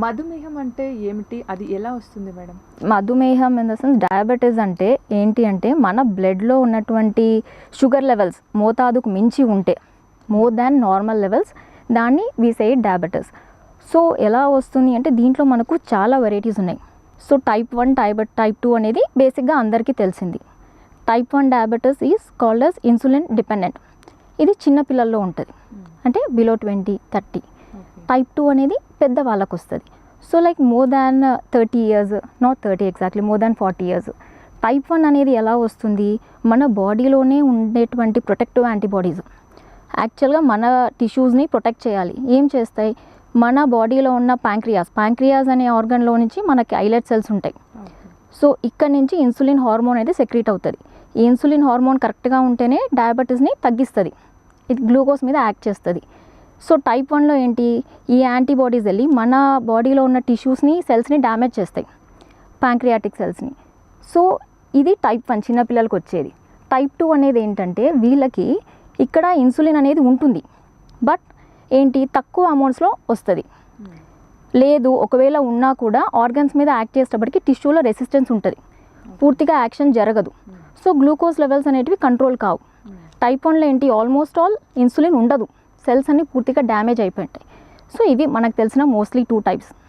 మధుమేహం అంటే ఏమిటి? అది ఎలా వస్తుంది మేడం? మధుమేహం ఇన్ ద సెన్స్ డయాబెటీస్ అంటే ఏంటి అంటే మన బ్లడ్లో ఉన్నటువంటి షుగర్ లెవెల్స్ మోతాదుకు మించి ఉంటే మోర్ దాన్ నార్మల్ లెవెల్స్ దాన్ని వి సే డయాబెటీస్ సో ఎలా వస్తుంది అంటే దీంట్లో మనకు చాలా వెరైటీస్ ఉన్నాయి. So type one type type two అనేది బేసిక్గా అందరికీ తెలిసింది. Type one diabetes is called as insulin dependent ఇది చిన్న పిల్లల్లో ఉంటుంది. అంటే below twenty thirty type two అనేది పెద్ద వాళ్ళకు వస్తుంది so like more than thirty years not thirty exactly more than forty years type one అనేది ఎలా వస్తుంది? మన బాడీలోనే ఉండేటువంటి ప్రొటెక్టివ్ యాంటీబాడీస్ యాక్చువల్గా మన టిష్యూస్ని ప్రొటెక్ట్ చేయాలి. ఏం చేస్తాయి? మన బాడీలో ఉన్న ప్యాంక్రియాస్ ప్యాంక్రియాస్ అనే ఆర్గన్లో నుంచి మనకి ఐలెట్ సెల్స్ ఉంటాయి. సో ఇక్కడ నుంచి ఇన్సులిన్ హార్మోన్ అయితే సెక్రీట్ అవుతుంది. ఈ ఇన్సులిన్ హార్మోన్ కరెక్ట్గా ఉంటేనే డయాబెటీస్ని తగ్గిస్తుంది. ఇది గ్లూకోజ్ మీద యాక్ట్ చేస్తుంది. సో టైప్ వన్లో ఏంటి? ఈ యాంటీబాడీస్ వెళ్ళి మన బాడీలో ఉన్న టిష్యూస్ని సెల్స్ని డ్యామేజ్ చేస్తాయి. ప్యాంక్రియాటిక్ సెల్స్ని. సో ఇది టైప్ వన్ చిన్నపిల్లలకు వచ్చేది. టైప్ టూ అనేది ఏంటంటే వీళ్ళకి ఇక్కడ ఇన్సులిన్ అనేది ఉంటుంది. బట్ ఏంటి? తక్కువ అమౌంట్స్లో వస్తుంది. లేదు ఒకవేళ ఉన్నా కూడా ఆర్గన్స్ మీద యాక్ట్ చేసేటప్పటికి టిష్యూలో రెసిస్టెన్స్ ఉంటుంది. పూర్తిగా యాక్షన్ జరగదు. సో గ్లూకోజ్ లెవెల్స్ అనేటివి కంట్రోల్ కావు. టైప్ వన్లో ఏంటి? ఆల్మోస్ట్ ఆల్ ఇన్సులిన్ ఉండదు. సెల్స్ అన్ని పూర్తిగా డ్యామేజ్ అయిపోయి ఉంటాయి. సో ఇవి మనకు తెలిసిన మోస్ట్లీ టూ టైప్స్.